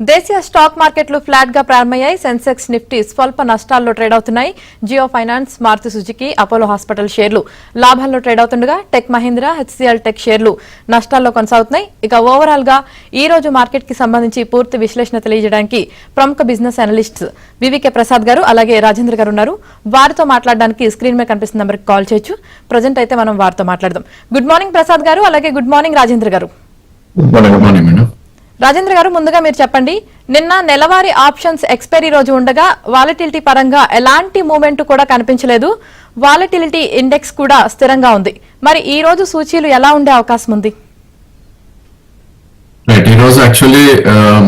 దేశీయ స్టాక్ మార్కెట్లు ఫ్లాట్గా ప్రారంభమయ్యాయి. సెన్సెక్స్ నిఫ్టీ స్వల్ప నష్టాల్లో ట్రేడ్ అవుతున్నాయి. Jio finance Maruti Suzuki Apollo hospital షేర్లు లాభాల్లో ట్రేడ్ అవుతుండగా టెక్ మహీంద్రా హెచ్సిఎల్ టెక్ షేర్లు నష్టాల్లో కొనసాగుతున్నాయి. ఇక ఓవరాల్గా ఈ రోజు మార్కెట్కి సంబంధించి పూర్తి విశ్లేషణ తెలియజేయడానికి ప్రముఖ బిజినెస్ అనలిస్ట్ వివికే ప్రసాద్ గారు అలాగే రాజేంద్ర గారు ఉన్నారు. వారితో మాట్లాడడానికి స్క్రీన్ మీద కనిపిస్తున్న నెంబర్కి కాల్ చేయొచ్చు. ప్రజెంట్ అయితే మనం వారితో మాట్లాడదాం. గుడ్ మార్నింగ్ ప్రసాద్ గారు అలాగే గుడ్ మార్నింగ్ రాజేంద్ర గారు. Good morning madam. రాజేంద్ర గారు ముందుగా మీరు చెప్పండి. నిన్న నెలవారీ ఆప్షన్స్ ఎక్స్పైరీ రోజు ఉండగా వాలటిలిటీ పరంగా ఎలాంటి మూమెంట్ కూడా కనిపించలేదు. వాలటిలిటీ ఇండెక్స్ కూడా స్థిరంగా ఉంది. మరి ఈ రోజు సూచీలు ఎలా ఉండే అవకాశం ఉంది? రైట్ ఈ రోజు actually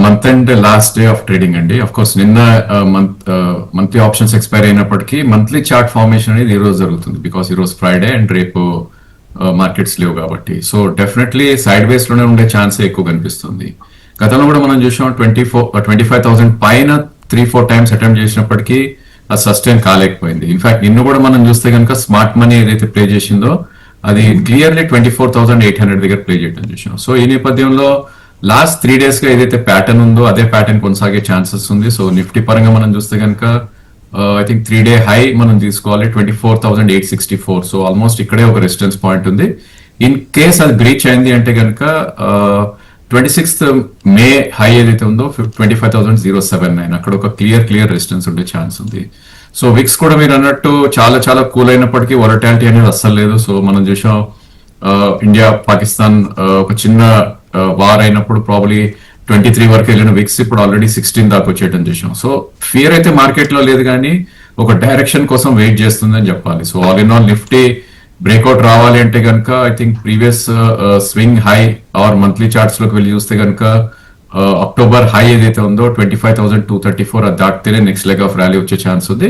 month and last day of trading అండి. అఫ్ కోర్స్ నిన్న మంత్ మంత్లీ ఆప్షన్స్ ఎక్స్పైర్ అయినప్పటికీ మంత్లీ చార్ట్ ఫార్మేషన్ అనేది ఈ రోజు జరుగుతుంది. బికాస్ ఈ రోజు ఫ్రైడే అండ్ రేపు uh, మార్కెట్స్ లేవు కాబట్టి. సో డెఫినెట్లీ సైడ్ వేస్లోనే ఉండే ఛాన్స్ ఎక్కువ కనిపిస్తుంది. గతంలో కూడా మనం చూసాం twenty four twenty five thousand పైన త్రీ ఫోర్ టైమ్స్ అటెంప్ట్ చేసినప్పటికీ అది సస్టైన్ కాలేకపోయింది. ఇన్ఫాక్ట్ నిన్ను కూడా మనం చూస్తే కనుక స్మార్ట్ మనీ ఏదైతే ప్లే చేసిందో అది clearly twenty four thousand eight hundred దగ్గర ప్లే చేయడం చూసాం సో ఈ నేపథ్యంలో లాస్ట్ త్రీ డేస్గా ఏదైతే ప్యాటర్న్ ఉందో అదే ప్యాటర్న్ కొనసాగే ఛాన్సెస్ ఉంది. సో నిఫ్టీ పరంగా మనం చూస్తే కనుక I think three day high మనం తీసుకోవాలి twenty four thousand eight sixty four so almost ఇక్కడే ఒక రెసిస్టెన్స్ పాయింట్ ఉంది. ఇన్ కేస్ అది బ్రీచ్ అయింది అంటే కనుక uh, twenty sixth May high ఏదైతే ఉందో twenty five thousand zero seven nine. అక్కడ ఒక క్లియర్ క్లియర్ రెసిస్టెన్స్ ఉండే ఛాన్స్ ఉంది. సో విక్స్ కూడా మీరు అన్నట్టు చాలా చాలా కూల్ అయినప్పటికీ వాలటాలిటీ అనేది అస్సలు లేదు. సో మనం చూసాం ఇండియా పాకిస్తాన్ ఒక చిన్న వార్ అయినప్పుడు ప్రాబ్లీ ట్వంటీ త్రీ వరకు వెళ్ళిన విక్స్ ఇప్పుడు ఆల్రెడీ సిక్స్టీన్ దాకా వచ్చేయడం చూసాం సో ఫియర్ అయితే మార్కెట్లో లేదు కానీ ఒక డైరెక్షన్ కోసం వెయిట్ చేస్తుందని చెప్పాలి. So all in all Nifty breakout రావాలి అంటే కనుక I think previous swing high or monthly చార్ట్స్లోకి వెళ్ళి చూస్తే కనుక అక్టోబర్ హై ఏదైతే ఉందో twenty five thousand two thirty four అది దాటితేనే నెక్స్ట్ లెగ్ ఆఫ్ ర్యాలీ వచ్చే ఛాన్స్ ఉంది.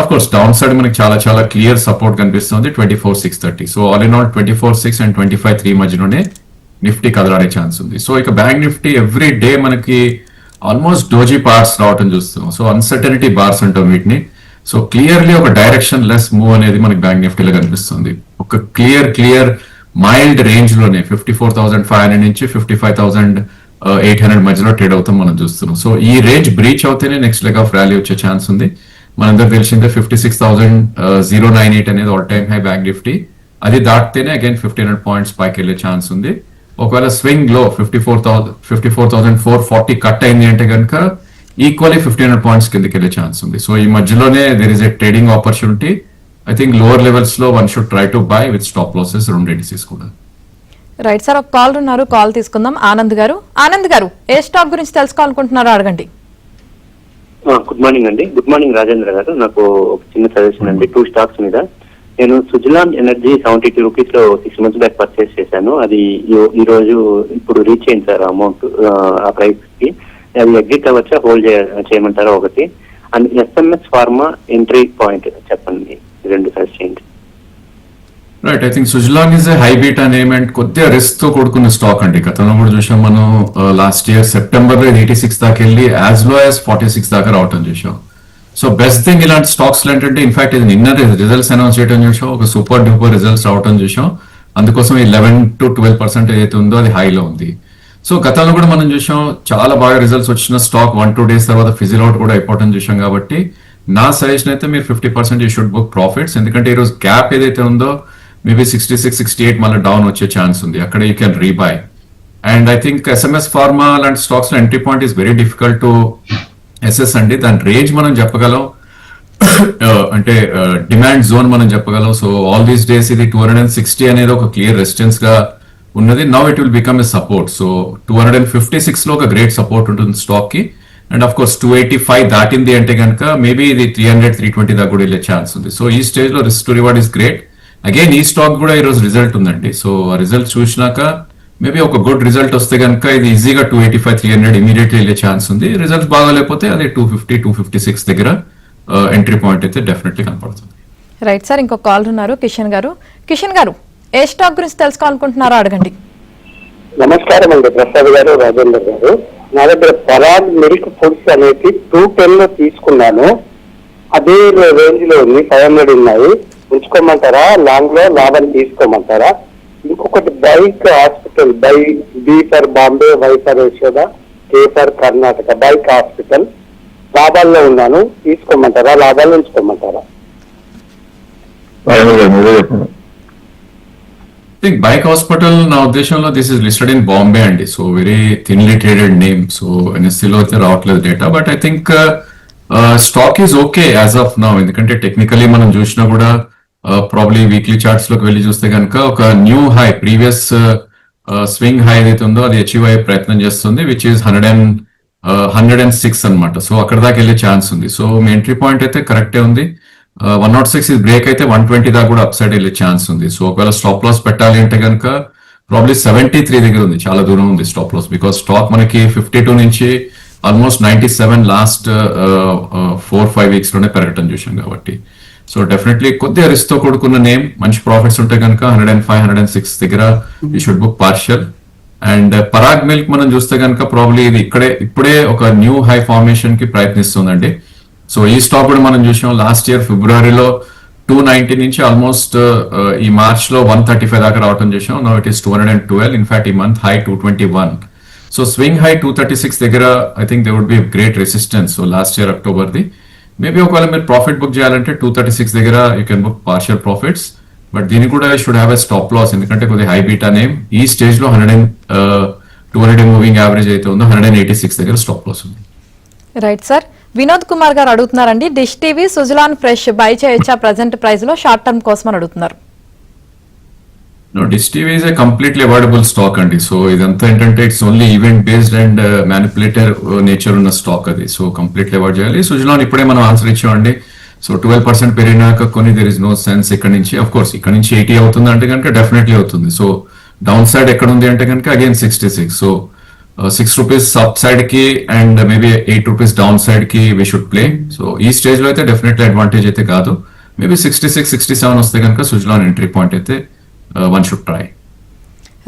అఫ్ కోర్స్ డౌన్ సైడ్ మనకి చాలా చాలా క్లియర్ సపోర్ట్ కనిపిస్తుంది twenty four six thirty so all in all twenty four six and twenty five three మధ్యలోనే Nifty కదలాడే ఛాన్స్ ఉంది. సో ఇక బ్యాంక్ నిఫ్టీ ఎవ్రీ డే మనకి ఆల్మోస్ట్ డోజీ పార్ట్స్ రావటం చూస్తున్నాం. సో అన్సర్టనిటీ బార్స్ అంటాం వీటిని. సో క్లియర్లీ ఒక డైరెక్షన్ లెస్ మూవ్ అనేది మనకి బ్యాంక్ నిఫ్టీలో కనిపిస్తుంది. ఒక clear clear mild రేంజ్లోనే fifty four thousand five hundred నుంచి fifty five thousand eight hundred మధ్యలో ట్రేడ్ అవుతాం మనం చూస్తున్నాం. సో ఈ రేంజ్ బ్రీచ్ అవుతేనే నెక్స్ట్ లెగ్ ఆఫ్ ర్యాలీ వచ్చే ఛాన్స్ ఉంది. మనందరూ తెలిసిందే fifty six thousand zero nine eight అనేది all time high bank Nifty అది దాటితేనే అగైన్ ఫిఫ్టీన్ హండ్రెడ్ పాయింట్స్ పైకి వెళ్ళే ఛాన్స్ ఉంది. ఒకవేళ స్వింగ్లో fifty four thousand fifty four thousand four forty cut అయింది అంటే కనుక ఈక్వల్లీ ఫిఫ్టీన్ హండ్రెడ్ పాయింట్స్ కిందకి వెళ్ళే ఛాన్స్ ఉంది. సో ఈ మధ్యలోనే there is a trading opportunity I think lower లెవెల్స్లో one should try to buy with stop losses రెండు ఎడిసీస్ కూడా. రైట్ సార్ ఒక కాల్ ఉన్నారు. కాల్ తీసుకుందాం. ఆనంద్ గారు. ఆనంద్ గారు ఏ స్టాక్ గురించి తెలుసుకోవాలనుకుంటున్నారో అడగండి. గుడ్ మార్నింగ్ అండి. గుడ్ మార్నింగ్ రాజేంద్ర గారు. నాకు ఒక చిన్న సజెషన్ అండి. టూ స్టాక్స్ మీద. నేను సుజలాన్ ఎనర్జీ సెవెంటీ టూ రూపీస్లో సిక్స్ మంత్స్ బ్యాక్ పర్చేస్ చేశాను. అది ఈ- ఈ రోజు ఇప్పుడు రీచ్ అయింది సార్ అమౌంట్ ఆ ప్రైస్కి. అది ఎగ్జిట్ అవ్వచ్చా హోల్డ్ చేయమంటారా ఒకటి. And SMS pharma entry point చెప్పండి రెండు సజెస్ట్ చేయండి right I think Suzlon is high beat అనే అండ్ కొద్దిగా రిస్క్తో కూడుకున్న స్టాక్ అండి. గతంలో కూడా చూసాం మనం లాస్ట్ ఇయర్ సెప్టెంబర్లో ఎయిటీ సిక్స్ దాకా వెళ్ళి యాజ్లో యాజ్ ఫార్టీ సిక్స్ దాకా రావటం చూసాం. సో బెస్ట్ థింగ్ ఇలాంటి స్టాక్స్ ఏంటంటే ఇన్ఫాక్ట్ ఇది నిన్న రిజల్ట్స్ అనౌన్స్ చేయడం చూసాం. ఒక సూపర్ డూపర్ రిజల్ట్స్ రావటం చూసాం. అందుకోసం ఈ లెవెన్ టు ట్వెల్వ్ పర్సెంట్ ఏదైతే ఉందో అది హైలో ఉంది. సో గతంలో కూడా మనం చూసాం చాలా బాగా రిజల్ట్స్ వచ్చిన స్టాక్ వన్ టూ డేస్ తర్వాత ఫిజిల్ అవుట్ కూడా అయిపోవటం చూసాం కాబట్టి నా సజెషన్ అయితే మీరు fifty percent you should book profits ఎందుకంటే ఈరోజు గ్యాప్ ఏదైతే ఉందో maybe sixty six sixty eight మళ్ళీ డౌన్ వచ్చే ఛాన్స్ ఉంది. అక్కడ you can rebuy and I think SMS pharma లాంటి స్టాక్స్లో entry point is very difficult to assess అండి. దాని రేంజ్ మనం చెప్పగలం. Uh, అంటే uh, డిమాండ్ జోన్ మనం చెప్పగలం. సో ఆల్ దీస్ డేస్ ఇది టూ హండ్రెడ్ అండ్ సిక్స్టీ అనేది ఒక క్లియర్ రెసిస్టెన్స్గా ఉన్నది. Now it will become a support so two hundred and fifty సిక్స్లో ఒక గ్రేట్ సపోర్ట్ ఉంటుంది స్టాక్కి. And of course two eighty five దాటింది అంటే కనుక మేబీ ఇది త్రీ హండ్రెడ్ త్రీ ట్వంటీ దాకా కూడా వెళ్ళే ఛాన్స్ ఉంది. సో ఈ స్టేజ్లో risk to reward is great again ఈ స్టాక్ కూడా ఈ రోజు రిజల్ట్ ఉందండి. సో ఆ రిజల్ట్ చూసినాక మేబీ ఒక గుడ్ రిజల్ట్ వస్తే కనుక ఇది ఈజీగా two eighty five three hundred immediately వెళ్ళే ఛాన్స్ ఉంది. రిజల్ట్ బాగాలేకపోతే అదే two fifty two fifty six దగ్గర uh, ఎంట్రీ పాయింట్ అయితే డెఫినెట్లీ కనపడుతుంది. రైట్ సార్ ఇంకో కాల్ ఉన్నారు. కిషన్ గారు. కిషన్ గారు ఏ స్టాక్ గురించి తెలుసుకోవాలనుకుంటున్నారో అడగండి. నమస్కారం అండి ప్రసాద్ గారు రాజేందర్ గారు. నా దగ్గర పరాగ్ మిల్క్ ఫుడ్స్ అనేది టూ టెన్లో తీసుకున్నాను. అదే రేంజ్లో ఉంది ఫైవ్ హండ్రెడ్ ఉన్నాయి. ఉంచుకోమంటారా? లాంగ్లో లాభం తీసుకోమంటారా? ఇంకొకటి bike hospital by B for Bombay Y for Yashoda Kesar Karnataka bike hospital. లాభాల్లో ఉన్నాను తీసుకోమంటారా? లాభాలు ఉంచుకోమంటారా రాజేంద్ర గారు మీరే చెప్పండి థింక్ బైక్ హాస్పిటల్ నా ఉద్దేశంలో this is listed in Bombay అండి. So very thinly traded name so ఎన్ఎస్సీలో అయితే రావట్లేదు data but I think stock is okay as of now ఎందుకంటే టెక్నికలీ మనం చూసినా కూడా ప్రాబ్లీ వీక్లీ చార్ట్స్లోకి వెళ్ళి చూస్తే కనుక ఒక new high previous swing high ఏదైతే ఉందో అది అచీవ్ అయ్యే ప్రయత్నం చేస్తుంది which is hundred and hundred and six అనమాట సో అక్కడ దాకా వెళ్ళే ఛాన్స్ ఉంది. సో మీ ఎంట్రీ పాయింట్ అయితే కరెక్టే ఉంది. వన్ నాట్ సిక్స్ ఇది బ్రేక్ అయితే వన్ ట్వంటీ దాకా కూడా అప్ సైడ్ వెళ్ళే ఛాన్స్ ఉంది. సో ఒకవేళ స్టాప్ లాస్ పెట్టాలి అంటే కనుక ప్రాబ్లీ సెవెంటీ త్రీ దగ్గర ఉంది. చాలా దూరం ఉంది స్టాప్ లాస్ బికాస్ స్టాక్ మనకి ఫిఫ్టీ టూ నుంచి almost ninety seven last four five వీక్స్లోనే పెరగటం చూసాం కాబట్టి. సో డెఫినెట్లీ కొద్దిగా రిస్క్తో కూడుకున్న నేమ్ మంచి ప్రాఫిట్స్ ఉంటే కనుక hundred and five hundred and six దగ్గర ఈ should book partial and Parag milk మనం చూస్తే కనుక ప్రాబ్లీ ఇది ఇక్కడే ఇప్పుడే ఒక న్యూ హై ఫార్మేషన్కి ప్రయత్నిస్తుందండి. సో ఈ స్టాక్ కూడా మనం చూసాం లాస్ట్ ఇయర్ ఫిబ్రవరిలో టూ నైన్టీ నుంచి ఆల్మోస్ట్ ఈ మార్చ్లో వన్ థర్టీ ఫైవ్ దాకా రావటం చూసాం no it is two hundred and twelve in fact ఈ month high two twenty one so swing high two thirty six దగ్గర I think they would be great resistance so last year October the. Maybe ఒకవేళ మీరు profit book చేయాలంటే two thirty six దగ్గర you can book partial profits but దీని కూడా should have a stop loss ఎందుకంటే కొద్దిగా high beta name ఈ స్టేజ్లో hundred and two hundred moving average అయితే ఉందో. హండ్రెడ్ అండ్ ఎయిటీ సిక్స్ దగ్గర స్టాప్ లాస్ ఉంది. రైట్ సార్ వినోద్ కుమార్ గారు అడుగుతున్నారండి. Dish TV Suzlon fresh buy చేయొచ్చా ప్రజెంట్ ప్రైస్లో షార్ట్ టర్మ్ కోసం అని అడుగుతున్నారు. No dish TV is a completely avoidable stock అండి. సో ఇదంతా ఏంటంటే it's only event based and manipulator nature ఉన్న స్టాక్ అది. సో కంప్లీట్లీ అవాయిడ్ చేయాలి. సుజలాన్ ఇప్పుడే మనం ఆన్సర్ ఇచ్చామండి. సో ట్వెల్వ్ పర్సెంట్ పెరిగినాక కొన్ని దెర్ ఇస్ నో సెన్స్ ఇక్కడ నుంచి. అఫ్ కోర్స్ ఇక్కడ నుంచి ఎయిటీ అవుతుంది అంటే కనుక డెఫినెట్లీ అవుతుంది. సో డౌన్ సైడ్ ఎక్కడ ఉంది అంటే కనుక again sixty six so six rupees up సైడ్కి and maybe eight rupees down సైడ్కి వీ షుడ్ ప్లే సో ఈ స్టేజ్లో అయితే డెఫినెట్లీ అడ్వాంటేజ్ అయితే కాదు. Maybe sixty six sixty seven వస్తే కనుక సుజలాన్ ఎంట్రీ పాయింట్ అయితే one should try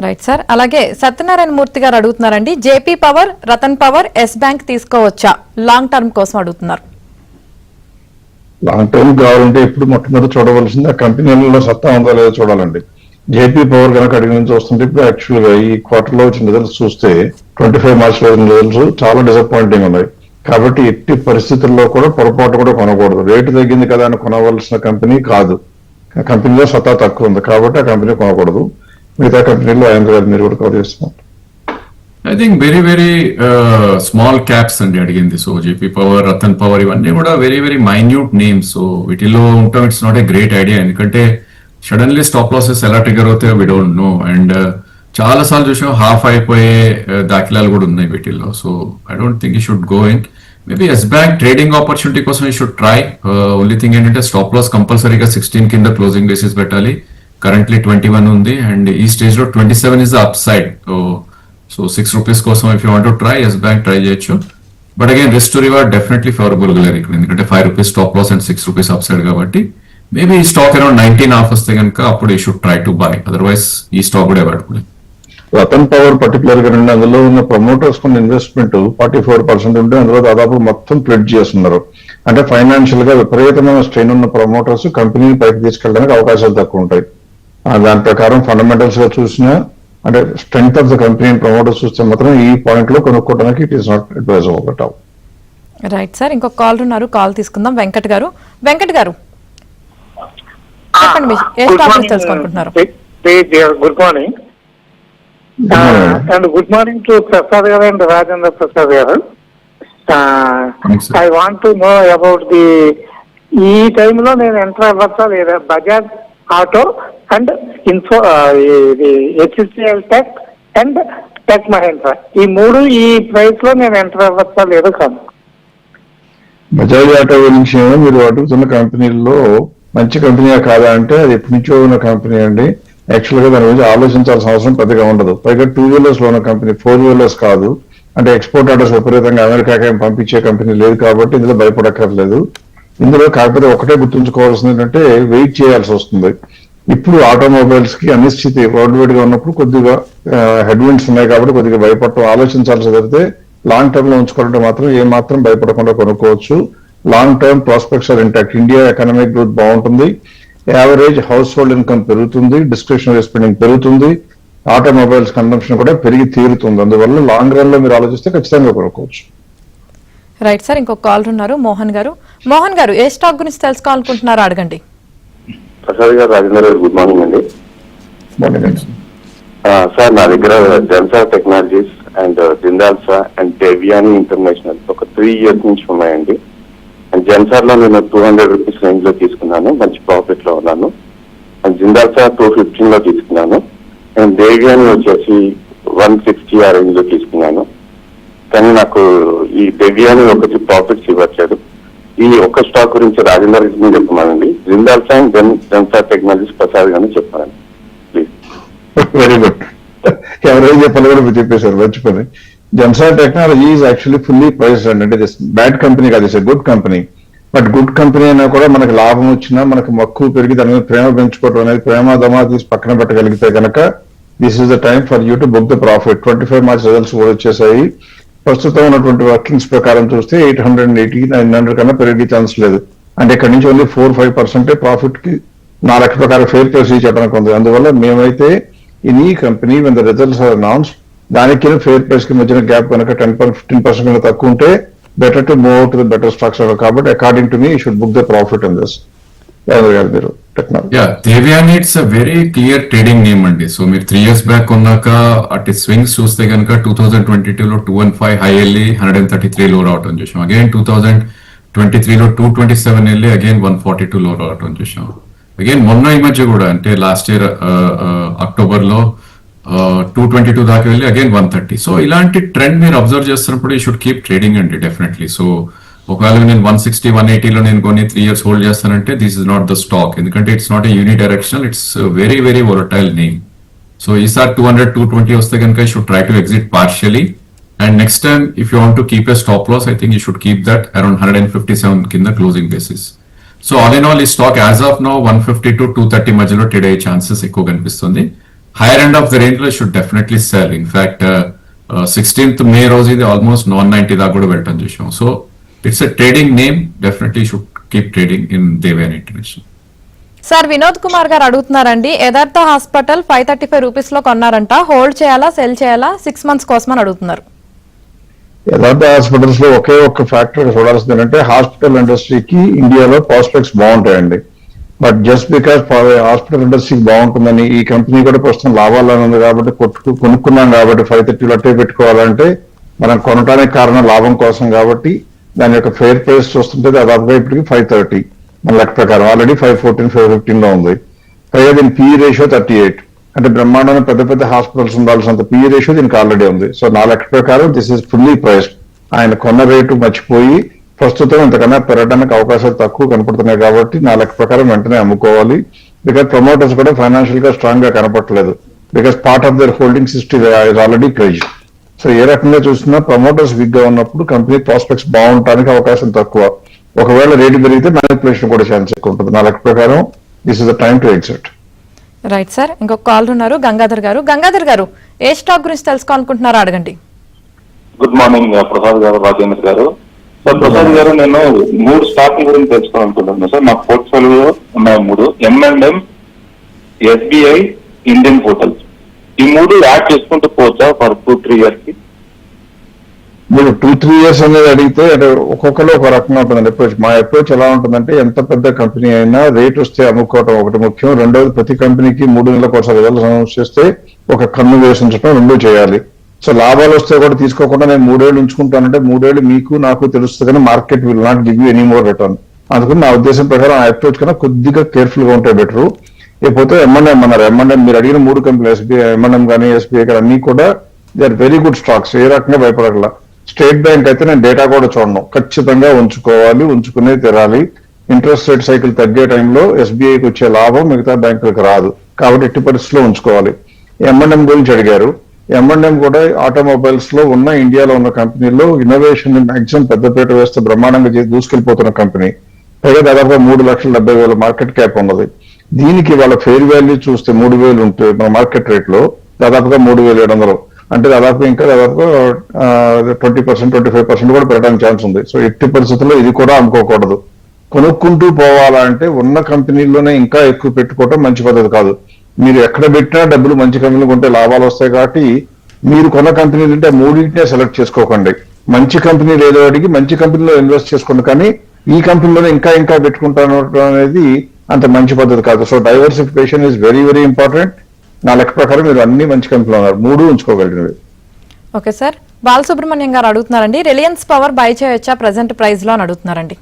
right sir అలాగే సత్యనారాయణ మూర్తి గారు అడుగుతున్నారండి. JP power Ratan power Yes bank తీసుకోవచ్చా? లాంగ్ టర్మ్ కోసం అడుగుతున్నారు. లాంగ్ టర్మ్ కావాలంటే ఇప్పుడు మొట్టమొదటి చూడవలసింది ఆ కంపెనీలలో సత్తా ఉందో లేదో చూడాలండి. జేపీ పవర్ కనుక అడిగి నుంచి వస్తుంటే ఇప్పుడు యాక్చువల్గా ఈ క్వార్టర్లో వచ్చిన రిజల్ట్స్ చూస్తే ట్వంటీ ఫైవ్ మార్చ్లో వచ్చిన రిజల్ట్స్ చాలా డిసప్పాయింటింగ్ ఉన్నాయి. కాబట్టి ఎట్టి పరిస్థితుల్లో కూడా పొరపాటు కూడా కొనకూడదు. రేటు తగ్గింది కదా అని కొనవలసిన కంపెనీ కాదు. ఆ కంపెనీలో సత్తా తక్కువ ఉంది కాబట్టి ఆ కంపెనీ కొనకూడదు. మిగతా కంపెనీలో ఆయన గారు మీరు కూడా కవర్ చేస్తున్నారు. I think very very small caps అండి అడిగింది. So JP power Ratan power ఇవన్నీ కూడా very very minute names so వీటిలో ఉంటాం. It's not a great idea ఎందుకంటే సడన్లీ స్టాప్ లాసెస్ ఎలా ట్రిగర్ అవుతాయో వి డోంట్ నో అండ్ చాలా సార్లు చూసాం హాఫ్ అయిపోయే దాఖలాలు కూడా ఉన్నాయి వీటిల్లో. So I don't think you should go in maybe Yes Bank trading opportunity కోసం you should try only thing ఏంటంటే స్టాప్ లాస్ కంపల్సరీగా సిక్స్టీన్ కింద క్లోజింగ్ బేసిస్ పెట్టాలి. కరెంట్లీ ట్వంటీ వన్ ఉంది. అండ్ ఈ స్టేజ్లో twenty seven is upside so six rupees కోసం if you want to try Yes Bank try చేయొచ్చు. But again risk to reward definitely ఫేవరబుల్గా లేదు ఇక్కడ. ఎందుకంటే five rupees stop loss and six rupees up side కాబట్టి maybe ఈ stock around nineteen off వస్తే కనుక అప్పుడు ఈ should try to buy otherwise ఈ స్టాక్ కూడా అవైలబుల్ రతన్ పవర్ పర్టికులర్గా రండి అందులో ఉన్న ప్రమోటర్స్ కొన్ని ఇన్వెస్ట్మెంట్ ఫార్టీ ఫోర్ పర్సెంట్ ఉంటే అందులో దాదాపు మొత్తం ప్లెడ్ చేస్తున్నారు. అంటే ఫైనాన్షియల్గా విపరీతమైన స్ట్రెయిన్ ఉన్న ప్రమోటర్స్ కంపెనీని పైకి తీసుకెళ్ళడానికి అవకాశాలు తక్కువ ఉంటాయి. ఆ దాని ప్రకారం ఫండమెంటల్స్గా చూసినా అంటే strength of the company promoters చూస్తే మాత్రం ఈ పాయింట్లో కొనుక్కోవడానికి it is not advisable at all right sir ఇంకొక కాల్ ఉన్నారు. కాల్ తీసుకుందాం. వెంకట్ గారు. వెంకట్ గారు. చెప్పండి ఏ తెలుసుకోవాలనుకుంటున్నారు good morning and good morning to Prasad గారు అండ్ రాజేంద్ర ప్రసాద్ గారు. I want to know about the ఈ టైంలో నేను ఎంటర్ అవ్వచ్చా లేదా బజాజ్ ఆటో అండ్ ఇన్ఫో ఇది HCL tech and tech Mahindra ఈ మూడు ఈ ప్రైస్లో నేను ఎంటర్ అవ్వచ్చా లేదో కాదు బజాజ్ ఆటో గురించి మీరు అడుగుతున్న కంపెనీల్లో మంచి కంపెనీ కాదా అంటే అది ఎప్పటి నుంచో ఉన్న కంపెనీ అండి. యాక్చువల్గా దాని గురించి ఆలోచించాల్సిన అవసరం పెద్దగా ఉండదు. పైగా టూ వీలర్స్లో ఉన్న కంపెనీ ఫోర్ వీలర్స్ కాదు. అంటే ఎక్స్పోర్ట్ ఆర్డర్స్ విపరీతంగా అమెరికాకి పంపించే కంపెనీ లేదు కాబట్టి ఇందులో భయపడక్కర్లేదు. ఇందులో కాకపోతే ఒకటే గుర్తుంచుకోవాల్సింది ఏంటంటే వెయిట్ చేయాల్సి వస్తుంది. ఇప్పుడు ఆటోమొబైల్స్కి అనిశ్చితి వరల్డ్ వైడ్గా ఉన్నప్పుడు కొద్దిగా హెడ్విండ్స్ ఉన్నాయి కాబట్టి కొద్దిగా భయపడటం ఆలోచించాల్సి జరిగితే లాంగ్ టర్మ్లో ఉంచుకోవాలంటే మాత్రం ఏ మాత్రం భయపడకుండా కొనుక్కోవచ్చు. Long term prospects are intact India economic growth బాగుంటుంది. యావరేజ్ హౌస్ హోల్డ్ ఇన్కమ్ పెరుగుతుంది. డిస్క్రిప్షనరీ స్పెండింగ్ పెరుగుతుంది. ఆటోమొబైల్స్ కన్సంప్షన్ కూడా పెరిగి తీరుతుంది. అందువల్ల లాంగ్ రన్లో మీరు ఆలోచిస్తే ఖచ్చితంగా కొనుక్కోవచ్చు. రైట్ సార్ ఇంకొక కాల్ ఉన్నారు. మోహన్ గారు. మోహన్ గారు ఏ స్టాక్ గురించి తెలుసుకోవాలనుకుంటున్నారో అడగండి. ప్రసాద్ గారు రాజేంద్ర గారు గుడ్ మార్నింగ్ అండి. ఆ, సార్ నా దగ్గర Zensar technologies and Jindal saw and Devyani international ఒక త్రీ ఇయర్స్ నుంచి ఉన్నాయండి. జెన్సార్లో నేను టూ హండ్రెడ్ రూపీస్ రేంజ్లో తీసుకున్నాను. మంచి ప్రాఫిట్లో ఉన్నాను. జిందాల్ సార్ టూ ఫిఫ్టీన్లో తీసుకున్నాను. అండ్ దేవియాని వచ్చేసి వన్ సిక్స్టీ ఆ రేంజ్లో తీసుకున్నాను. కానీ నాకు ఈ డెవియాని ఒకటి ప్రాఫిట్స్ ఇవ్వట్లేదు. ఈ ఒక్క స్టాక్ గురించి రాజేందర్ గారికి చెప్పమనండి. జిందాల్ అండ్ జన్ జన్సార్ టెక్నాలజీస్ ప్రసాద్ గారిని చెప్పమనండి. ప్లీజ్ వెరీ గుడ్ ఎవరైనా చెప్పాలి కూడా చెప్పేశారు. మంచి పని Zensar technology is actually fully price అంటే దిస్ బ్యాడ్ కంపెనీ కాదు it's good company but good company అయినా కూడా మనకి లాభం వచ్చినా మనకి మక్కువ పెరిగి దాని మీద ప్రేమ పెంచుకోవడం అనేది ప్రేమ దమా తీసి పక్కన పెట్టగలిగితే కనుక this is the time for you to book the profit twenty five March results కూడా వచ్చేసాయి. ప్రస్తుతం ఉన్నటువంటి వర్కింగ్స్ ప్రకారం చూస్తే eight hundred eighty nine hundred కన్నా పెరిగే ఛాన్స్ లేదు. అంటే ఇక్కడ నుంచి ఓన్లీ ఫోర్ ఫైవ్ పర్సెంటే ప్రాఫిట్కి నా లెక్క ప్రకారం ఫేర్ ప్రైస్ చెప్పడానికి ఉంది అందువల్ల మేమైతే ఇన్ ఈ company when the results are announced దానికి ఫేర్ ప్రైస్కి మధ్యన గ్యాప్ కనుక టెన్ ఫిఫ్టీన్ పర్సెంట్ కనుక తక్కువ ఉంటే better to move to the better stocks కాబట్టి according to me should book the profit in this మీరు? Yeah Devyani it's a very clear trading name అండి. సో మీరు త్రీ ఇయర్స్ బ్యాక్ ఉన్నాక అటు swings చూస్తే కనుక two thousand twenty two low two one five high వెళ్ళి hundred and thirty three low రావటం చూసాం. అగైన్ టూ థౌసండ్ ట్వంటీ త్రీలో టూ ట్వంటీ సెవెన్ వెళ్ళి again one forty two low రావటం చూసాం. అగైన్ మొన్న ఈ మధ్య కూడా అంటే లాస్ట్ ఇయర్ అక్టోబర్లో టూ ట్వంటీ టూ దాకా వెళ్ళి అగైన్ వన్ థర్టీ సో ఇలాంటి ట్రెండ్ మీరు అబ్జర్వ్ చేస్తున్నప్పుడు యూ షుడ్ కీప్ ట్రేడింగ్ అండి డెఫినెట్లీ సో ఒకవేళ నేను వన్ సిక్స్టీ వన్ ఎయిటీలో నేను కొన్ని త్రీ ఇయర్స్ హోల్డ్ చేస్తానంటే this is not the stock ఎందుకంటే it's not a unidirectional it's very very volatile name so ఈసారి టూ హండ్రెడ్ టూ ట్వంటీ వస్తే కనుక you should try to exit partially and next time if you want to keep a stop loss I think you should keep that around hundred and fifty seven కింద closing basis so all in all ఈ stock as of now one fifty to two thirty మధ్యలో trade అయ్యే chances ఎక్కువ కనిపిస్తుంది higher end of the రేంజ్లో should definitely sell in fact sixteenth May రోజు ఇది almost నాన్ నైన్టీ దాకా కూడా వెళ్ళటం చూసాం. So it's a trading name definitely should keep trading in Devyani International sir Vinod Kumar garu అడుగుతున్నారండి. Yatharth Hospital five thirty five రూపీస్లో కొన్నారంట. హోల్డ్ చేయాలా సెల్ చేయాలా? సిక్స్ మంత్స్ కోసం అని అడుగుతున్నారు. యథార్థ హాస్పిటల్స్లో ఒకే ఒక్క ఫ్యాక్టర్ చూడాల్సింది ఏంటంటే హాస్పిటల్ ఇండస్ట్రీకి ఇండియాలో ప్రాస్పెక్ట్స్ బాగుంటాయండి. But just because hospital industry బాగుంటుందని ఈ కంపెనీ కూడా ప్రస్తుతం లాభాలను ఉంది కాబట్టి కొట్టుకు కొనుక్కున్నాం కాబట్టి ఫైవ్ థర్టీలో అట్టే పెట్టుకోవాలంటే మనం కొనడానికి కారణం లాభం కోసం కాబట్టి దాని యొక్క ఫేర్ ప్రైస్ చూస్తుంటే దాదాపుగా ఇప్పటికి ఫైవ్ థర్టీ మన లెక్క ప్రకారం. ఆల్రెడీ ఫైవ్ ఫోర్టీన్ ఫైవ్ ఫిఫ్టీన్లో ఉంది. పైగా దీని పీ రేషియో థర్టీ ఎయిట్ అంటే బ్రహ్మాండమైన పెద్ద పెద్ద హాస్పిటల్స్ ఉండాల్సినంత పీ రేషియో దీనికి ఆల్రెడీ ఉంది. సో నా లెక్క ప్రకారం దిస్ ఇస్ ఫుల్లీ ప్రైస్ ఆయన కొన్న రేటు మర్చిపోయి ప్రస్తుతం ఇంతకన్నా పెరగడానికి అవకాశాలు తక్కువ కనపడుతున్నాయి కాబట్టి నా లెక్క ప్రకారం వెంటనే అమ్ముకోవాలి. బికాస్ ప్రమోటర్స్ కూడా ఫైనాన్షియల్గా స్ట్రాంగ్గా కనపడలేదు because part of their holding system is already price so ఏ రకంగా చూసినా ప్రమోటర్స్ వీక్గా ఉన్నప్పుడు కంపెనీ ప్రాస్పెక్ట్స్ బాగుండడానికి అవకాశం తక్కువ. ఒకవేళ రేటు పెరిగితే మ్యానిపులేషన్ కూడా ఛాన్స్ ఎక్కువ ఉంటుంది. నా లెక్క ప్రకారం this is the time to exit right sir ఇంకొక కాల్ ఉన్నారు. గంగాధర్ గారు. గంగాధర్ గారు ఏ స్టాక్ గురించి తెలుసుకోవాలనుకుంటున్నారో అడగండి. గుడ్ మార్నింగ్ ప్రసాద్ గారు రాజేంద్ర గారు. సార్ ప్రసాద్ గారు నేను మూడు స్టాక్ గురించి తెలుసుకోవాలనుకుంటున్నాను సార్. మా పోర్ట్ఫోలియో ఉన్నాయి మూడు ఎంఎండ్ఎం ఎస్బీఐ ఇండియన్ హోటల్ ఈ మూడు యాడ్ చేసుకుంటూ పోవచ్చా ఫర్ టూ త్రీ ఇయర్స్కి మీరు టూ త్రీ ఇయర్స్ అనేది అడిగితే అంటే ఒక్కొక్కరు ఒక రకంగా ఉంటుందండి అప్రోచ్ మా అప్రోచ్ ఎలా ఉంటుందంటే ఎంత పెద్ద కంపెనీ అయినా రేట్ వస్తే అమ్ముకోవటం ఒకటి ముఖ్యం. రెండోది ప్రతి కంపెనీకి మూడు నెలలకు ఒకసారి వేల అనౌన్స్ చేస్తే ఒక కన్ను వేసించడం రెండు చేయాలి. సో లాభాలు వస్తే కూడా తీసుకోకుండా నేను మూడేళ్ళు ఉంచుకుంటానంటే మూడేళ్ళు మీకు నాకు తెలుస్తుంది కానీ market will not give you any more return. అందుకని నా ఉద్దేశం ప్రకారం ఆ అప్రోచ్ కన్నా కొద్దిగా కేర్ఫుల్గా ఉంటే బెటరు. లేకపోతే ఎంఎన్ఎం అన్నారు. ఎంఎన్ఎం మీరు అడిగిన మూడు కంపెనీలు ఎస్బీఐ ఎంఎన్ఎం M&M కానీ ఎస్బీఐ కానీ అన్ని కూడా they are very good stocks ఏ రకంగా భయపడగల స్టేట్ బ్యాంక్ అయితే నేను డేటా కూడా చూడను. ఖచ్చితంగా ఉంచుకోవాలి ఉంచుకునే తెరాలి ఇంట్రెస్ట్ రేట్ సైకిల్ తగ్గే టైంలో ఎస్బీఐకి వచ్చే లాభం మిగతా బ్యాంకులకు రాదు. కాబట్టి ఎట్టి పరిస్థితుల్లో ఉంచుకోవాలి. ఎంఎన్ఎం గురించి అడిగారు. ఎంఎన్ఎం కూడా ఆటోమొబైల్స్లో ఉన్న ఇండియాలో ఉన్న కంపెనీల్లో ఇన్నోవేషన్ మ్యాక్సిమం పెద్దపేట వేస్తే బ్రహ్మాండంగా చేసి దూసుకెళ్ళిపోతున్న కంపెనీ పైగా దాదాపుగా మూడు లక్షల డెబ్బై వేల మార్కెట్ క్యాప్ ఉన్నది. దీనికి వాళ్ళ ఫెయిర్ వాల్యూ చూస్తే మూడు వేలు ఉంటే మన మార్కెట్ రేట్లో దాదాపుగా మూడు వేల ఏడు వందలు. అంటే దాదాపు ఇంకా దాదాపు twenty percent twenty five percent కూడా పెరగడానికి ఛాన్స్ ఉంది. సో ఎట్టి పరిస్థితుల్లో ఇది కూడా అమ్ముకోకూడదు. కొనుక్కుంటూ పోవాలంటే ఉన్న కంపెనీల్లోనే ఇంకా ఎక్కువ పెట్టుకోవటం మంచి పద్ధతి కాదు. మీరు ఎక్కడ పెట్టినా డబ్బులు మంచి కంపెనీలు కొంటే లాభాలు వస్తాయి కాబట్టి మీరు కొన్న కంపెనీలు అంటే మూడింటినే సెలెక్ట్ చేసుకోకండి. మంచి కంపెనీ లేదో అడిగి మంచి కంపెనీలో ఇన్వెస్ట్ చేసుకోండి. కానీ ఈ కంపెనీలో ఇంకా ఇంకా పెట్టుకుంటాను అనేది అంత మంచి పద్ధతి కాదు. So diversification is very very important నా లెక్క ప్రకారం మీరు అన్ని మంచి కంపెనీలు ఉన్నారు. మూడు ఉంచుకోగలిగినవి. Okay sir. బాలసుబ్రహ్మణ్యం గారు అడుగుతున్నారండి. రిలయన్స్ పవర్ బై చేయొచ్చా? ప్రజెంట్ ప్రైస్లో అని అడుగుతున్నారండి.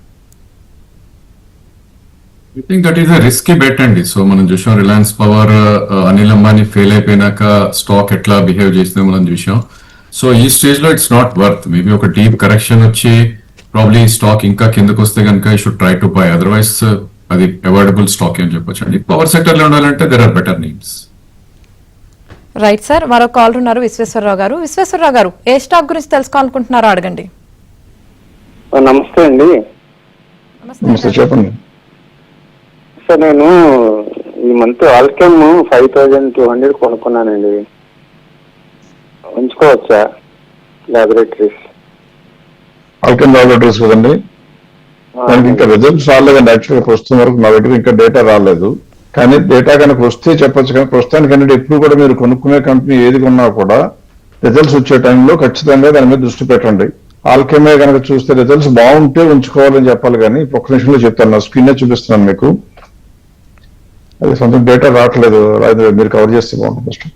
I think that is a risky bet అండి. సో మనం చూసాం Reliance power Anil Ambani fail అయిపోయినాక స్టాక్ ఎట్లా బిహేవ్ చేసిందో మనం చూసాం. సో ఈ స్టేజ్లో ఇట్స్ నాట్ వర్త్ మేబీ ఒక డీప్ కరెక్షన్ వచ్చి ప్రాబ్లీ స్టాక్ ఇంకా కిందకు వస్తే కనుక we should try to buy otherwise అది అవైలబుల్ స్టాక్ అని చెప్పొచ్చు అండి. పవర్ సెక్టర్లో ఉండాలంటే there are better names right sir మరో కాల్ ఉన్నారు విశ్వేశ్వరరావు గారు. విశ్వేశ్వరరావు గారు ఏ స్టాక్ గురించి తెలుసుకోవాలనుకుంటున్నారో అడగండి. నమస్తే అండి. నమస్తే చెప్పండి. సార్ నేను ఈ month Alkem five thousand two hundred కొనుక్కున్నానండి. ఉంచుకోవచ్చా? లాబొరేటరీస్ ఆల్కెన్ లాబొరేటరీస్ కదండి. దానికి ఇంకా రిజల్ట్స్ రాలేదండి. యాక్చువల్గా ప్రస్తుతం వరకు నా దగ్గర ఇంకా డేటా రాలేదు. కానీ డేటా కనుక వస్తే చెప్పొచ్చు. కానీ ప్రస్తుతానికంటే ఎప్పుడు కూడా మీరు కొనుక్కునే కంపెనీ ఏది కొన్నా కూడా రిజల్ట్స్ వచ్చే టైంలో ఖచ్చితంగా దాని మీద దృష్టి పెట్టండి. ఆల్కెమే కనుక చూస్తే రిజల్ట్స్ బాగుంటే ఉంచుకోవాలని చెప్పాలి. కానీ ఒక్క నిమిషంలో చెప్తాను. నా స్క్రీన్ చూపిస్తున్నాను మీకు. అది సొంతం డేటా రావట్లేదు. రాజేంద్ర మీరు కవర్ చేస్తే బాగుంటుంది first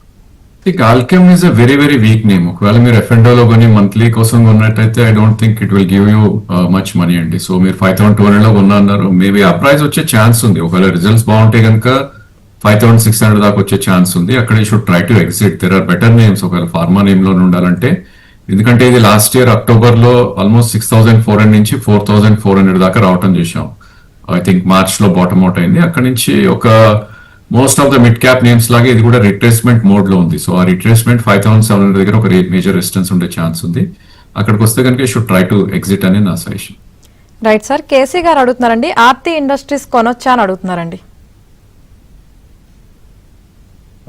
think Alkem is a very very weak name ఒకవేళ మీరు ఎఫ్లో కొని మంత్లీ కోసం కొన్నట్టయితే I don't think it will give you much money అండి. సో మీరు ఫైవ్ థౌసండ్ టూ హండ్రెడ్లో కొన్నా అన్నారు. మేబీ ఆ ప్రైస్ వచ్చే ఛాన్స్ ఉంది. ఒకవేళ రిజల్ట్స్ బాగుంటే కనుక ఫైవ్ థౌసండ్ సిక్స్ హండ్రెడ్ దాకా వచ్చే ఛాన్స్ ఉంది. అక్కడ ఈ should try to exit there are better names ఒకవేళ ఫార్మా నేమ్లో ఉండాలంటే ఎందుకంటే ఇది లాస్ట్ ఇయర్ అక్టోబర్లో almost six thousand four hundred నుంచి ఫోర్ థౌసండ్ ఫోర్ హండ్రెడ్ దాకా రావటం చేశాం. ఐ థింక్ మార్చ్లో బాటమ్ అవుట్ అయింది. అక్కడ నుంచి ఒక most of the mid cap names లాగే ఇది కూడా రిట్రేస్మెంట్ మోడ్లో ఉంది. సో ఆ retracement five thousand seven hundred దగ్గర ఒక మేజర్ రెసిస్టెన్స్ ఉండే ఛాన్స్ ఉంది. అక్కడికి వస్తే కనుక షుడ్ ట్రై టు ఎగ్జిట్ అని నా సజెషన్ రైట్ సార్ కేసీ గారు అడుగుతున్నారండి. ఆర్తి ఇండస్ట్రీస్ కొనొచ్చా అని అడుగుతున్నారండి.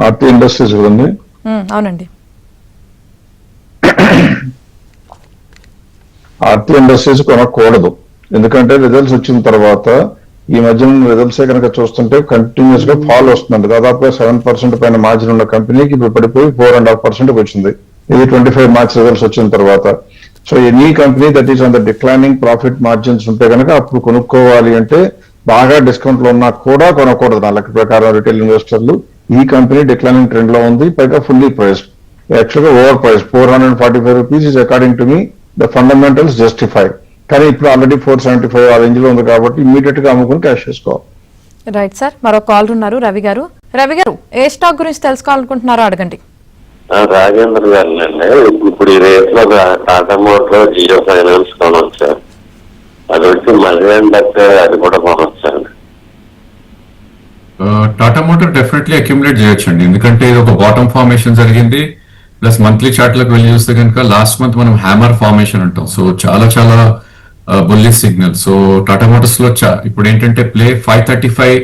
ఆర్టీ ఇండస్ట్రీస్ కదండి ఉమ్, అవునండి. ఆర్టీ ఇండస్ట్రీస్ కొనకూడదు. ఎందుకంటే రిజల్ట్స్ వచ్చిన తర్వాత ఈ మధ్యన రిజల్ట్స్ కనుక చూస్తుంటే కంటిన్యూస్గా ఫాల్ వస్తుందండి. దాదాపుగా సెవెన్ పర్సెంట్ పైన మార్జిన్ ఉన్న కంపెనీకి ఇప్పుడు పడిపోయి ఫోర్ అండ్ హాఫ్ పర్సెంట్ వచ్చింది. ఇది ట్వంటీ ఫైవ్ మార్చ్ రిజల్ట్స్ వచ్చిన తర్వాత. So any company that is on the declining profit margins ఉంటే కనుక అప్పుడు కొనుక్కోవాలి అంటే బాగా డిస్కౌంట్లో ఉన్నా కూడా కొనకూడదు. నా లెక్క ప్రకారం రిటైల్ ఇన్వెస్టర్లు ఈ కంపెనీ డిక్లైనింగ్ ట్రెండ్లో ఉంది పైగా ఫుల్లీ ప్రైస్డ్ యాక్చువల్గా over price four hundred forty five rupees is according to me the fundamentals justify కానీ ఇప్పుడు ఆల్రెడీ ఫోర్ సెవెంటీ ఫైవ్ ఆ రేంజ్లో ఉంది కాబట్టి ఇమీడియట్గా అమ్ముకుని క్యాష్ చేసుకోవాలి రైట్ సార్ మరో కాల్ ఉన్నారు రవి గారు. రవి గారు ఏ స్టాక్ గురించి తెలుసుకోవాలనుకుంటున్నారో అడగండి. ఆ, రాజేంద్ర గారినండి. ఇప్పుడు ఈ రేట్లో టాటా మోటార్ జియో ఫైనాన్స్ కొనొచ్చా అది వచ్చి అంటే అది కూడా కొనొచ్చండి టాటా మోటార్ డెఫినెట్లీ అక్యుములేట్ చేయొచ్చు అండి ఎందుకంటే ఇది ఒక బాటమ్ ఫార్మేషన్ జరిగింది. ప్లస్ మంత్లీ చార్ట్లకు వెళ్ళి చూస్తే కనుక లాస్ట్ మంత్ మనం హ్యామర్ ఫార్మేషన్ అంటాం. సో చాలా చాలా బుల్లి సిగ్నల్. సో టాటా మోటార్స్లో ఇప్పుడు ఏంటంటే ప్లే ఫైవ్ థర్టీ ఫైవ్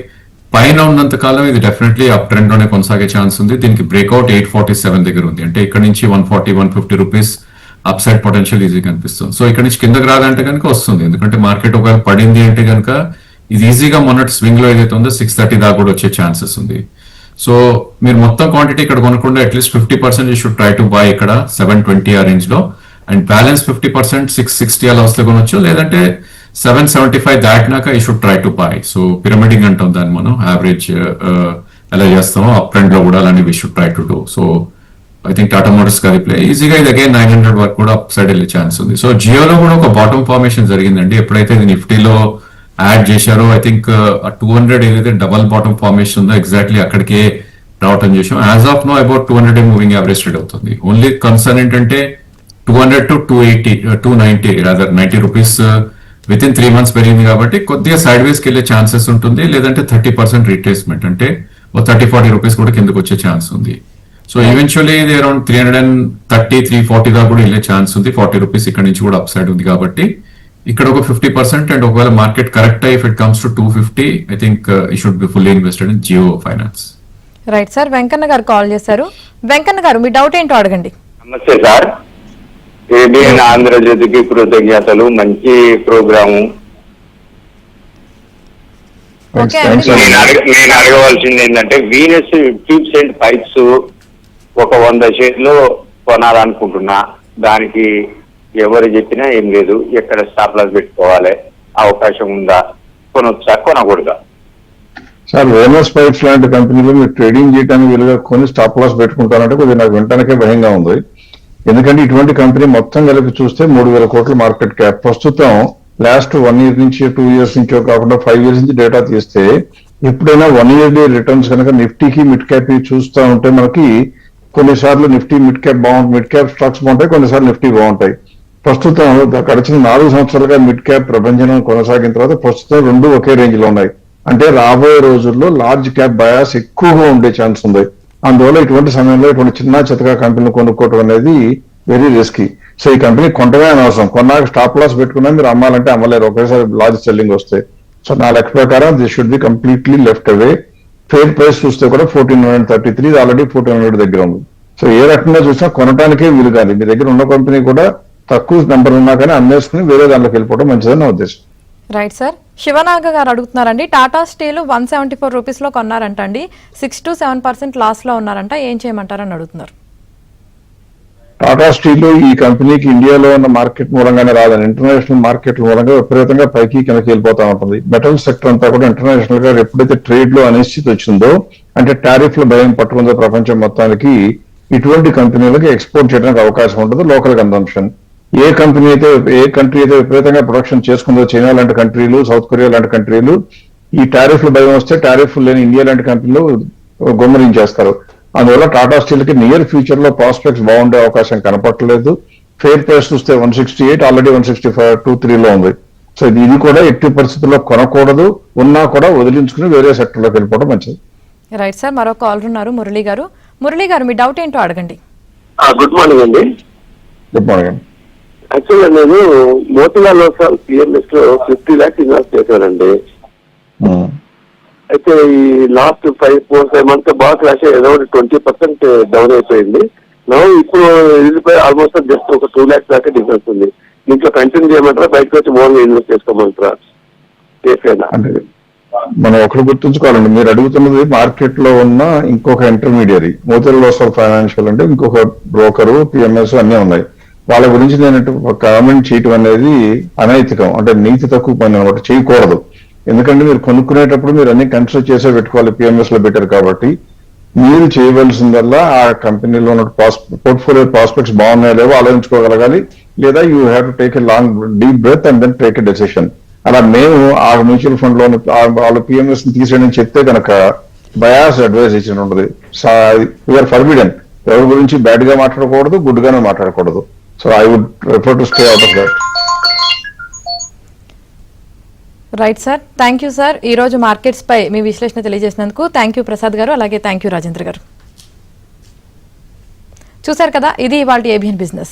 పైన ఉన్నంత కాలం ఇది డెఫినెట్లీ అప్ ట్రెండ్లోనే కొనసాగే ఛాన్స్ ఉంది. దీనికి బ్రేక్అవుట్ ఎయిట్ ఫార్టీ సెవెన్ దగ్గర ఉంది. అంటే ఇక్కడ నుంచి one forty one fifty rupees up side potential easy కనిపిస్తుంది. సో ఇక్కడ నుంచి కిందకి రాదంటే కనుక వస్తుంది. ఎందుకంటే మార్కెట్ ఒకవేళ పడింది అంటే కనుక ఇది ఈజీగా మొన్నటి స్వింగ్లో ఏదైతే ఉందో సిక్స్ థర్టీ దాకా కూడా వచ్చే ఛాన్సెస్ ఉంది. సో మీరు మొత్తం క్వాంటిటీ ఇక్కడ కొనకుండా at least fifty percent you should try to buy ఇక్కడ సెవెన్ ట్వంటీ ఆ రేంజ్లో and balance fifty percent six sixty అలా వస్తే కొనొచ్చు లేదంటే seven seventy five దాటినాక we should try to buy so pyramiding అంటాం దాన్ని మనం. యావరేజ్ uh, ఎలా చేస్తామో అప్ ట్రెండ్లో కూడా అలాంటి we should try to do so I think Tata motors గారి ప్లే ఈజీగా ఇది అగైన్ నైన్ హండ్రెడ్ వరకు కూడా అప్ సైడ్ వెళ్ళే ఛాన్స్ ఉంది. సో జియోలో కూడా ఒక బాటమ్ ఫార్మేషన్ జరిగిందండి. ఎప్పుడైతే ఇది నిఫ్టీలో యాడ్ చేశారో ఐ థింక్ టూ హండ్రెడ్ ఏదైతే డబల్ బాటమ్ ఫార్మేషన్ ఉందో ఎగ్జాక్ట్లీ అక్కడికే రావటం చేసాం as of now about two hundred moving average trade అవుతుంది. ఓన్లీ కన్సర్న్ ఏంటంటే two hundred to two eighty two ninety rather ninety rupees within three months పెరిగింది కాబట్టి కొద్దిగా సైడ్ వేస్కి వెళ్ళే ఛాన్సెస్ ఉంటుంది. లేదంటే థర్టీ పర్సెంట్ రీట్రేస్మెంట్ అంటే ఓ థర్టీ ఫార్టీ రూపీస్ కూడా కిందకు వచ్చే ఛాన్స్ ఉంది. సో ఈవెన్చువల్లీ ఇది around three hundred and thirty three forty దాకా కూడా వెళ్ళే ఛాన్స్ ఉంది. ఫార్టీ రూపీస్ ఇక్కడ నుంచి కూడా అప్ సైడ్ ఉంది కాబట్టి. ఇక్కడ ఒక ఫిఫ్టీ పర్సెంట్ అండ్ ఒకవేళ market correct if it comes to two fifty I think we should be fully invested in Jio finance right sir Venkanna garu call చేశారు. వెంకన్న గారు మీ డౌట్ ఏంటో అడగండి. నమస్తే సార్ ఏబిఎన్ ఆంధ్రజ్యోతికి కృతజ్ఞతలు. మంచి ప్రోగ్రాము. నేను అడగ నేను అడగవలసింది ఏంటంటే వీనస్ ట్యూబ్స్ అండ్ పైప్స్ ఒక వంద షేర్లు కొనాలనుకుంటున్నా. దానికి ఎవరు చెప్పినా ఏం లేదు. ఎక్కడ స్టాప్ లాస్ పెట్టుకోవాలి? అవకాశం ఉందా? కొనొచ్చా? కొనకూడదా? సార్ వేనస్ పైప్స్ లాంటి కంపెనీలు మీరు ట్రేడింగ్ చేయడానికి వీలుగా కొని స్టాప్ లాస్ పెట్టుకుంటారంటే కొద్దిగా నాకు వినటానికే భయంగా ఉంది. ఎందుకంటే ఇటువంటి కంపెనీ మొత్తం కలిపి చూస్తే మూడు వేల కోట్ల మార్కెట్ క్యాప్. ప్రస్తుతం లాస్ట్ వన్ ఇయర్ నుంచి టూ ఇయర్స్ నుంచో కాకుండా ఫైవ్ ఇయర్స్ నుంచి డేటా తీస్తే ఎప్పుడైనా వన్ ఇయర్లీ రిటర్న్స్ కనుక నిఫ్టీకి మిడ్ క్యాప్ చూస్తూ ఉంటే మనకి కొన్నిసార్లు నిఫ్టీ మిడ్ క్యాప్ బాగుంటుంది మిడ్ క్యాప్ స్టాక్స్ బాగుంటాయి కొన్నిసార్లు నిఫ్టీ బాగుంటాయి. ప్రస్తుతం గడిచిన నాలుగు సంవత్సరాలుగా మిడ్ క్యాప్ ప్రపంచం కొనసాగిన తర్వాత ప్రస్తుతం రెండు ఒకే రేంజ్లో ఉన్నాయి. అంటే రాబోయే రోజుల్లో లార్జ్ క్యాప్ బయాస్ ఎక్కువగా ఉండే ఛాన్స్ ఉంది. అందువల్ల ఇటువంటి సమయంలో ఇటువంటి చిన్న చితకా కంపెనీలు కొనుక్కోవడం అనేది వెరీ రిస్కీ సో ఈ కంపెనీ కొంటమే అనవసరం. కొన్నాక స్టాప్ లాస్ పెట్టుకున్నా మీరు అమ్మాలంటే అమ్మలేరు. ఒకేసారి లార్జ్ సెల్లింగ్ వస్తాయి సో నా లెక్క ప్రకారం this should be completely left away fair price చూస్తే కూడా fourteen hundred thirty three already fourteen hundred దగ్గర ఉంది. సో ఏ రకంగా చూసినా కొనటానికే వీలు కాదు మీ దగ్గర ఉన్న కంపెనీ కూడా తక్కువ నెంబర్ ఉన్నా కానీ అమ్మేసుకుని వేరే దాంట్లోకి వెళ్ళిపోవడం మంచిదని నా ఉద్దేశం. Right sir. శివనాగ గారు అడుగుతున్నారండి. Tata Steel one seventy four రూపీస్లో కొన్నారంట అండి సిక్స్ టు సెవెన్ పర్సెంట్ లాస్లో ఉన్నారంట. ఏం చేయమంటారని అడుగుతున్నారు. టాటా స్టీల్ ఈ కంపెనీకి ఇండియాలో ఉన్న మార్కెట్ మూలంగానే రాదని ఇంటర్నేషనల్ మార్కెట్ మూలంగా విపరీతంగా పైకి కిందకి వెళ్ళిపోతా ఉంటుంది. మెటల్ సెక్టర్ అంతా కూడా ఇంటర్నేషనల్గా ఎప్పుడైతే ట్రేడ్లో అనిశ్చితి వచ్చిందో అంటే టారిఫ్లో భయం పట్టుకుందో ప్రపంచం మొత్తానికి ఇటువంటి కంపెనీలకు ఎక్స్పోర్ట్ చేయడానికి అవకాశం ఉంటుంది లోకల్ కన్సంప్షన్. ఏ కంపెనీ అయితే ఏ కంట్రీ అయితే విపరీతంగా ప్రొడక్షన్ చేసుకుందో చైనా లాంటి కంట్రీలు సౌత్ కొరియా లాంటి కంట్రీలు ఈ టారిఫ్లో భయం వస్తే టారిఫ్ లేని ఇండియా లాంటి కంపెనీలు గుమ్మరించేస్తారు. అందువల్ల టాటా స్టీల్కి నియర్ ఫ్యూచర్లో ప్రాస్పెక్ట్స్ బాగుండే అవకాశం కనపట్లేదు ఫేర్ ప్రైస్ చూస్తే one sixty eight already one sixty five two త్రీలో ఉంది. సో ఇది ఇది కూడా ఎట్టి పరిస్థితుల్లో కొనకూడదు. ఉన్నా కూడా వదిలించుకుని వేరే సెక్టర్లోకి వెళ్ళిపోవడం మంచిది. రైట్ సార్ మరో కాలర్ ఉన్నారు మురళి గారు. మురళి గారు మీ డౌట్ ఏంటో అడగండి. గుడ్ మార్నింగ్ అండి. గుడ్ మార్నింగ్ యాక్చువల్గా నేను మోతిలాల్ ఓసాల్ పిఎంఎస్లో ఫిఫ్టీ ల్యాక్స్ ఇన్వెస్ట్ చేశానండి. అయితే ఈ last five four five months బాగా క్లాష్ ఏదో ట్వంటీ పర్సెంట్ డౌన్ అయిపోయింది. నా ఇప్పుడు వెళ్ళిపోయి ఆల్మోస్ట్ జస్ట్ ఒక టూ ల్యాక్స్ దాకా డిఫరెన్స్ ఉంది. దీంట్లో కంటిన్యూ చేయమంటారా? బయటకు వచ్చి మోర్గా ఇన్వెస్ట్ చేసుకోమంటారా? సేఫేనా మనం ఒకటి గుర్తుంచుకోవాలండి. మీరు అడుగుతున్నది మార్కెట్లో ఉన్న ఇంకొక ఇంటర్మీడియరీ మోతిల్ లోసల్ ఫైనాన్షియల్ అంటే ఇంకొక బ్రోకరు పిఎంఎస్ అన్నీ ఉన్నాయి. వాళ్ళ గురించి నేను కామెంట్ చేయటం అనేది అనైతికం. అంటే నీతి తక్కువ పని అనమాట. చేయకూడదు. ఎందుకంటే మీరు కొనుక్కునేటప్పుడు మీరు అన్ని కన్సిడర్ చేసే పెట్టుకోవాలి. పిఎంఎస్లో పెట్టారు కాబట్టి. మీరు చేయవలసిందల్లా ఆ కంపెనీలో ఉన్న పోర్ట్ఫోలియో ప్రాస్పెక్ట్స్ బాగున్నాయో లేవో ఆలోచించుకోగలగాలి. లేదా you have to take a long deep breath and then take a decision అలా మేము ఆ మ్యూచువల్ ఫండ్లో వాళ్ళ పిఎంఎస్ తీసేయని చెప్తే కనుక బయాస్ అడ్వైజ్ ఇచ్చిన ఉండదు వీఆర్ ఫర్బిడెన్ ఎవరి గురించి బ్యాడ్గా మాట్లాడకూడదు గుడ్ గానే మాట్లాడకూడదు. So I would prefer to stay out of that right sir thank you sir ఈ రోజు మార్కెట్స్ పై మీ విశ్లేషణ తెలియజేసినందుకు థ్యాంక్ యూ ప్రసాద్ గారు అలాగే థ్యాంక్ యూ రాజేంద్ర గారు. చూశారు కదా ఇది ఇవాళ ఏబిఎన్ బిజినెస్